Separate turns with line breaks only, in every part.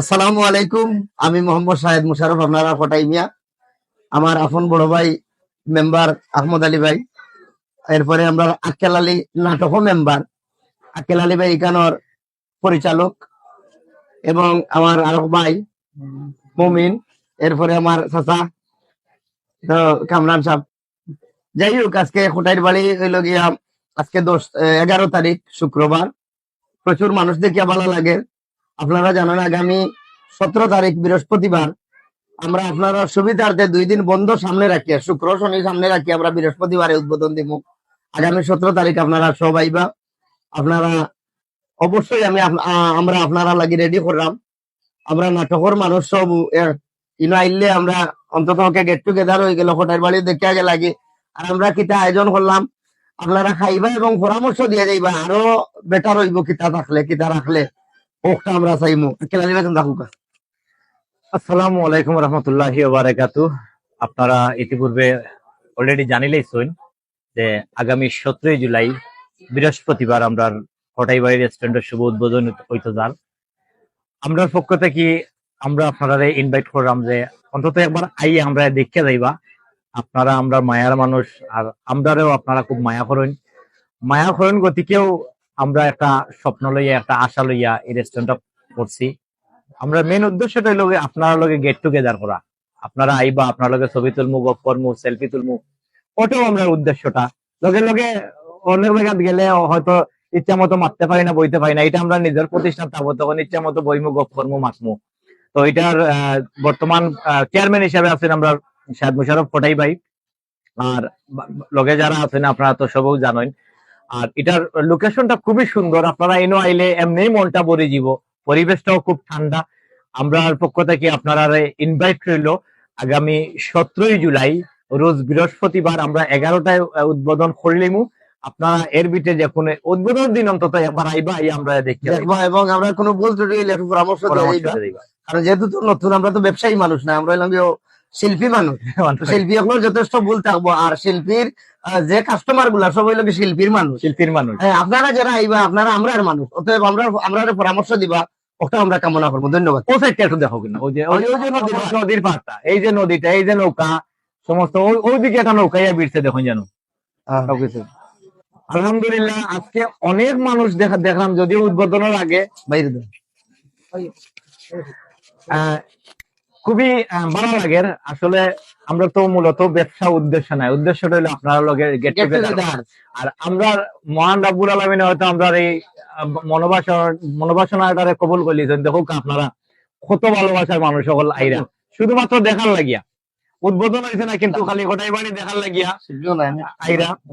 আসসালামু আলাইকুম। আমি মোহাম্মদ শাহেদ মুশারফ, আপনারা ফটাই মিয়া। আমার আপন বড় ভাই, মেম্বার আহমদ আলী ভাই। এরপরে আমরা আক্কেল আলী নাটক মেম্বার। আক্কেল আলী ভাই এখানোর পরিচালক এবং আমার আরও ভাই, মমিন। এরপরে আমার চাচা কামরান সাহেব। যাই হোক, আজকে হোটাইর বাড়ি হইল গিয়া, আজকে দশ, এগারো তারিখ, শুক্রবার। প্রচুর মানুষ দেখিয়া ভালো লাগে। আপনারা জানেন আগামী সতেরো তারিখ বৃহস্পতিবার আমরা আপনারা সুবিধার্থে দুই দিন বন্ধ সামনে রাখি শুক্র শনি সামনে রাখি আমরা বৃহস্পতিবারে উদ্বোধন দিব আগামী সতেরো তারিখ আপনারা সব আইবা। আপনারা অবশ্যই আমি আমরা আপনারা লাগি রেডি করলাম। আমরা নাটকের মানুষ সব ইনো আইলে আমরা অন্তত গেট টুগেদার হয়ে গেল, হোটেল বাড়ি দেখে আগে লাগি। আর আমরা কিতা আয়োজন করলাম, আপনারা খাইবা এবং পরামর্শ দিয়ে যাইবা, আরও বেটার হইব কিতা থাকলে, কিতা রাখলে।
আপনারা ইতিপূর্বে অলরেডি জানিলেই যে আগামী সতেরোই জুলাই, বৃহস্পতিবার আমরা হটাইবাড়ি রেস্টুরেন্টের শুভ উদ্বোধন হইতে যান। আমরা পক্ষ থেকে আমরা আপনারা ইনভাইট করলাম যে অন্তত একবার আই আমরা দেখতে যাইবা। আপনারা আমরা মায়ার মানুষ আর আমরাও আপনারা খুব মায়া করেন মায়া করেন গতিকেও আমরা একটা স্বপ্ন লইয়া, একটা আশা লইয়া এই রেস্টুরেন্টটা করছি। আমরা মেন উদ্দেশ্যটা গিয়ে আপনার লগে গেট টুগেদার করা। আপনারা আইবা, আপনার লগে ছবি তুলমু, গপ করমু সেলফি তুলমু। ওটাও আমরা উদ্দেশ্যটা। লগে লগে অনেক জায়গায় গেলে হয়তো ইচ্ছা মতো মারতে পারি না, বইতে পারি না। এটা আমরা নিজের প্রতিষ্ঠান থাকব, তখন ইচ্ছা মতো বইমু, গপ করমু মাতমু তো এটার বর্তমান চেয়ারম্যান হিসাবে আছেন আমরা শাহেদ মুশারফ ফটাই ভাই আর লগে যারা আছেন আপনারা তো সবও জানেন। আর এটার লোকেশনটা খুবই সুন্দর। আপনারা এনো আইলে এমনি মনটা ভরে যাব। পরিবেশটাও খুব ঠান্ডা। আমরা পক্ষ থেকে আপনারা ইনভাইট রইল। আগামী সতেরোই জুলাই রোজ বৃহস্পতিবার আমরা এগারোটায় উদ্বোধন করলিমু আপনারা এর বিটে যে কোনো উদ্বোধন দিন অন্তত একবার আইবা আই আমরা দেখতে
দেখবা এবং আমরা কোনো ভুল ত্রুটি পরামর্শ
দিবা।
কারণ যেহেতু তো নতুন আমরা তো ব্যবসায়ী মানুষ না আমরা গিয়ে শিল্পী মানুষ। শিল্পী এখন যথেষ্ট ভুল থাকব। আর শিল্পীর যে কাস্টমারগুলা সব হইল শিল্পীর মানুষ।
শিল্পীর মানুষ।
হ্যাঁ, আপনারা যারা আইবা আপনারা আমরার মানুষ। অতএব আমরা আমরা পরামর্শ দিবা ওটা আমরা কামনা করব। ধন্যবাদ।
ও সাইডটা একটু দেখো কিনা ওই যে নদীর পাড়টা এই যে নদীটা এই যে নৌকা সমস্ত ওই- ওইদিকে একটা নৌকা ইয়া বিড়ছে দেখুন জানো সবকিছু। আলহামদুলিল্লাহ আজকে অনেক মানুষ দেখা দেখলাম যদিও উদ্বোধনের আগে
বাইরে দেন।
খুবই ভালো লাগে। আসলে আমরা তো মূলত ব্যবসা উদ্দেশ্য নাই। উদ্দেশ্যটা হলো আপনার লগে গেট টুগেদার আর আমরা মহান রাব্বুল আলমিনে হয়তো আমরা এই মনোবাসনা মনোবাসনাটারে কবুল করলিছেন দেখুক আপনারা কত ভালোবাসার মানুষ সকল আইরা। শুধুমাত্র দেখার লাগিয়া। উদ্বোধন হয়েছে না কিন্তু খালি গোটাই বাড়ি দেখার লাগিয়া
শিল্পীও নাই। না।
আইরা তো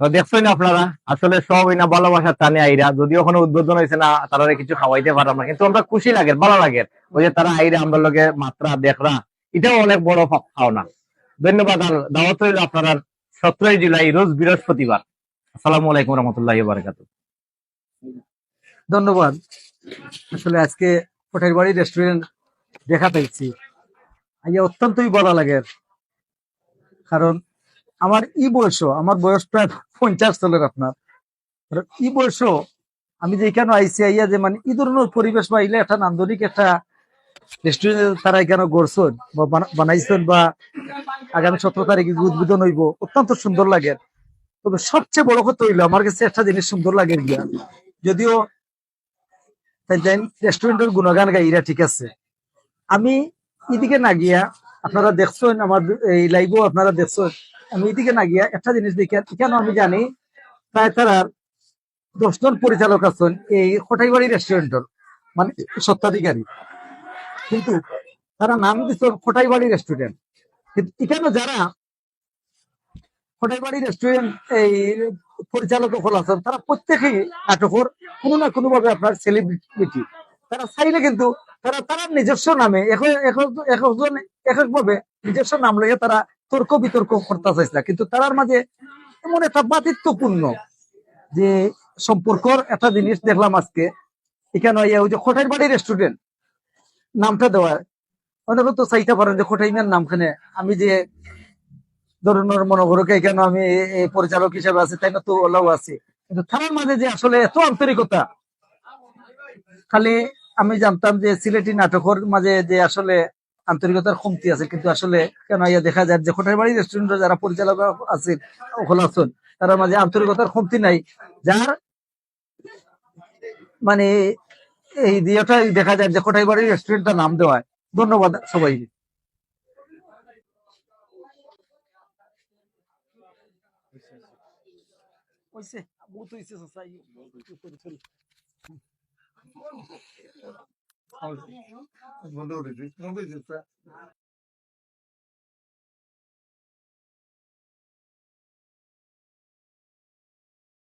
দেখছেন আপনারা, আসলে সব না ভালোবাসার টানে আইরা, যদিও ওখানে উদ্বোধন হয়েছে না, তারা কিছু খাওয়াইতে পারলাম না, কিন্তু আমরা খুশি লাগে, ভালো লাগে। ওই যে তারা আইরা আমরা লগে মাত্রা, দেখরা, এটাও অনেক বড় পাওনা। ধন্যবাদ দাওয়াত রইল আপনার সতেরোই জুলাই, রোজ বৃহস্পতিবার। আসসালামু আলাইকুম রহমতুল্লাহ বারকাত
ধন্যবাদ। আসলে আজকে কোঠার বাড়ি রেস্টুরেন্ট দেখা পেয়েছি। আইয়া অত্যন্তই ভালো লাগে। কারণ আমার ই বয়স আমার বয়স প্রায় পঞ্চাশ চলের আপনার। ই বয়স আমি যে এখানে আইসি, আইয়া যে মানে এই ধরনের পরিবেশ পাইলে একটা নান্দনিক একটা রেস্টুরেন্ট তারা এখানে গড়ছেন বা বানাইছেন বা আগামী সতেরো তারিখে উদ্বোধন হইব, অত্যন্ত সুন্দর লাগে। তবে সবচেয়ে বড় কথা হইল, আমার কাছে একটা জিনিস সুন্দর লাগে গিয়া। যদিও রেস্টুরেন্টের গুণগান গাইরা ঠিক আছে। আমি এদিকে না গিয়া, আপনারা দেখছেন আমার এই লাইভও আপনারা দেখছেন আমি এদিকে না গিয়া একটা জিনিস দেখি কেন আমি জানি, প্রায় তারা দশজন পরিচালক আছেন এই কোটাইবাড়ি রেস্টুরেন্টের মানে সত্ত্বাধিকারী কিন্তু তারা নাম দিচ্ছেন কোটাইবাড়ি রেস্টুরেন্ট কিন্তু এখানে যারা কোটাইবাড়ি রেস্টুরেন্ট এই পরিচালক সকল আছেন, তারা প্রত্যেকেই নাটকের কোনো না কোনো ভাবে আপনার সেলিব্রিটি তারা চাইলে কিন্তু তারা তারা নিজস্ব নামে, এক- এক- একজন এক ভাবে নিজস্ব নাম লইয়া তারা তর্ক বিতর্ক করতে চাইছে না। কিন্তু তারার মাঝে এমন একটা বাতিত্বপূর্ণ যে সম্পর্কর একটা জিনিস দেখলাম আজকে। এখানে ওই যে খোটাই বাড়ি রেস্টুরেন্ট নামটা দেওয়া। অনেকে তো চাইতে পারেন যে নামখানে। আমি যে ধরুন ওর মনে করো কি কেন আমি পরিচালক হিসেবে আছি, তাই তো ওলাও আছে। কিন্তু থানার মাঝে যে আসলে এত আন্তরিকতা, খালি আমি জানতাম যে সিলেটি নাটকের মাঝে যে আসলে আন্তরিকতার কমতি আছে, কিন্তু আসলে কেন ইয়া দেখা যায় যে কোঠার বাড়ি রেস্টুরেন্টে যারা পরিচালক আছে, ওখানে আছেন, তার মাঝে আন্তরিকতার কমতি নাই। যার মানে এই দিয়েটাই দেখা যায় যে কোঠাই বাড়ি রেস্টুরেন্টটা নাম দেওয়া ধন্যবাদ সবাই। হইছে বহুত হইছে সসাই
বন্ধ করে দিই